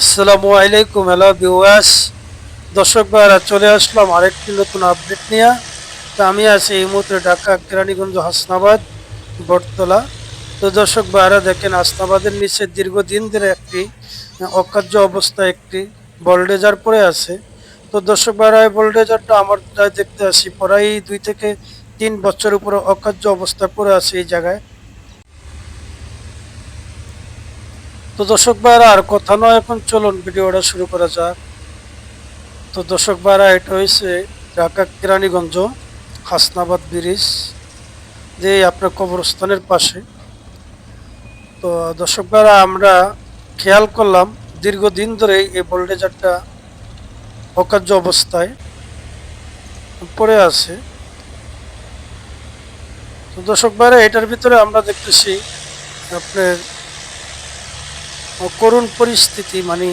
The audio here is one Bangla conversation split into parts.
আসসালামু আলাইকুম হ্যালো ভিউয়ার্স দর্শক ভাইরা চলে আসলাম আরেকটি নতুন আপডেট নিয়ে। তো আমি আছি এই মুহূর্তে ঢাকা, কেরানীগঞ্জ, হাসনাবাদ, বটতলা। তো দর্শক ভাইরা দেখেন, হাসনাবাদের নিচে দীর্ঘদিন ধরে একটি অকার্য অবস্থা, একটি বলডেজার পড়ে আছে। তো দর্শক ভাইরা এই বলডেজারটা আমার দেখতে আসি, প্রায় দুই থেকে তিন বছর উপরে অকার্য অবস্থা পড়ে আছে এই জায়গায়। তো দর্শক ভাইরা, আর কথা নয় এখন চলুন ভিডিওটা শুরু করা যাক। তো দর্শক ভাইরা, এটা হয়েছে ঢাকা কেরানীগঞ্জ হাসনাবাদ ব্রিজ, যে আপনার কবরস্থানের পাশে। তো দর্শক ভাইরা, আমরা খেয়াল করলাম, দীর্ঘদিন ধরে এই ভোল্টেজারটা অকার্য অবস্থায় পড়ে আছে। তো দর্শক ভাইরা, এটার ভিতরে আমরা দেখতেছি আপনার করুণ পরিস্থিতি মানে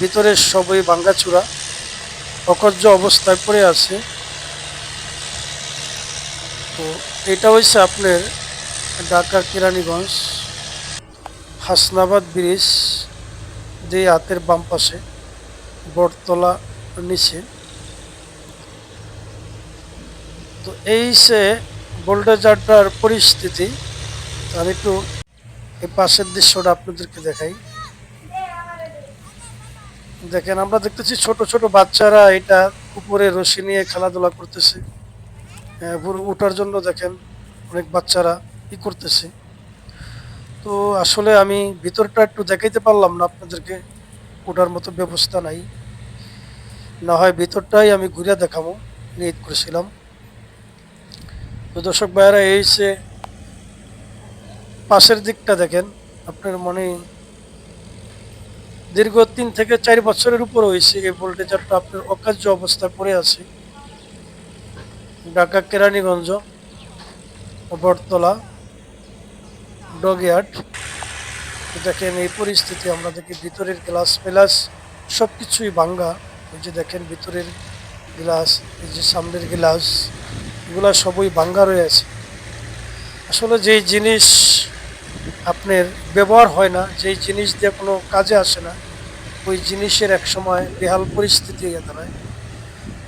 ভিতরের সবই ভাঙ্গাচুরা, অকর্য অবস্থায় পড়ে আছে। তো এটা হচ্ছে আপনার ঢাকা কেরানীগঞ্জ, হাসনাবাদ ব্রিজ, যে হাতের বাম পাশে, বটতলা নিচে। তো এই সে বোল্ডেজারটার পরিস্থিতি। তো আমি একটু এই পাশের দৃশ্যটা আপনাদেরকে দেখাই। দেখেন, আমরা দেখতেছি ছোট ছোট বাচ্চারা এটা উপরে রশি নিয়ে খেলাধুলা করতেছে। উপরে উঠার জন্য দেখেন অনেক বাচ্চারা ই করতেছে। তো আসলে আমি ভিতরটা একটু দেখাইতে পারলাম না, আপনাদেরকে ওঠার মতো ব্যবস্থা নাই। না হয় ভিতরটাই আমি ঘুরে দেখাবো নিয়ত করেছিলাম। তো দর্শক ভাইয়েরা, এই সে পাশের দিকটা দেখেন, আপনার মনে দীর্ঘ তিন থেকে চার বছরের উপর হয়েছে এই ভোল্টেজারটা। আপনার অকার্য অবস্থায় পড়ে আছে। ঢাকা কেরানীগঞ্জ, বটতলা ডগিয়ার্ড দেখেন এই পরিস্থিতি আমরা দেখি ভিতরের গ্লাস ফেলাস সব কিছুই ভাঙ্গা। এই যে দেখেন ভিতরের গ্লাস, এই যে সামনের গ্লাস, এগুলা সবই ভাঙ্গা রয়েছে আসলে যেই জিনিস আপনার ব্যবহার হয় না, যেই জিনিস দিয়ে কোনো কাজে আসে না, ওই জিনিসের এক সময় বেহাল পরিস্থিতি হয়ে দাঁড়ায়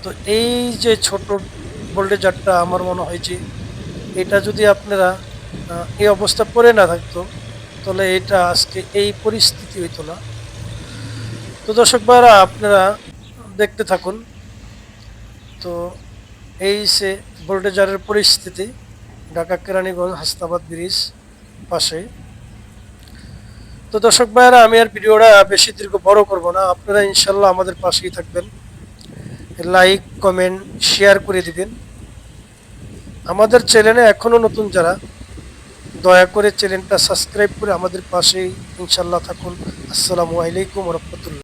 তো এই যে ছোট বোল্ডেজারটা আমার মনে হয় যে এটা যদি আপনারা এই অবস্থা পড়ে না থাকতো, তাহলে এটা আজকে এই পরিস্থিতি হইতো না। তো দর্শক ভাইরা, আপনারা দেখতে থাকুন। তো এই সে বোল্ডেজারের পরিস্থিতি, ঢাকা কেরানীগঞ্জ হাস্তাবাদ ব্রিজ পাশে। তো দর্শক ভাইয়েরা, আমি আর ভিডিওটা বেশি দীর্ঘ বড় করব না। আপনারা ইনশাল্লাহ আমাদের পাশেই থাকবেন। লাইক, কমেন্ট, শেয়ার করে দিবেন। আমাদের চ্যানেলে এখনও নতুন যারা, দয়া করে চ্যানেলটা সাবস্ক্রাইব করে আমাদের পাশেই ইনশাল্লাহ থাকুন। আসসালামু আলাইকুম রহমতুল্লাহ।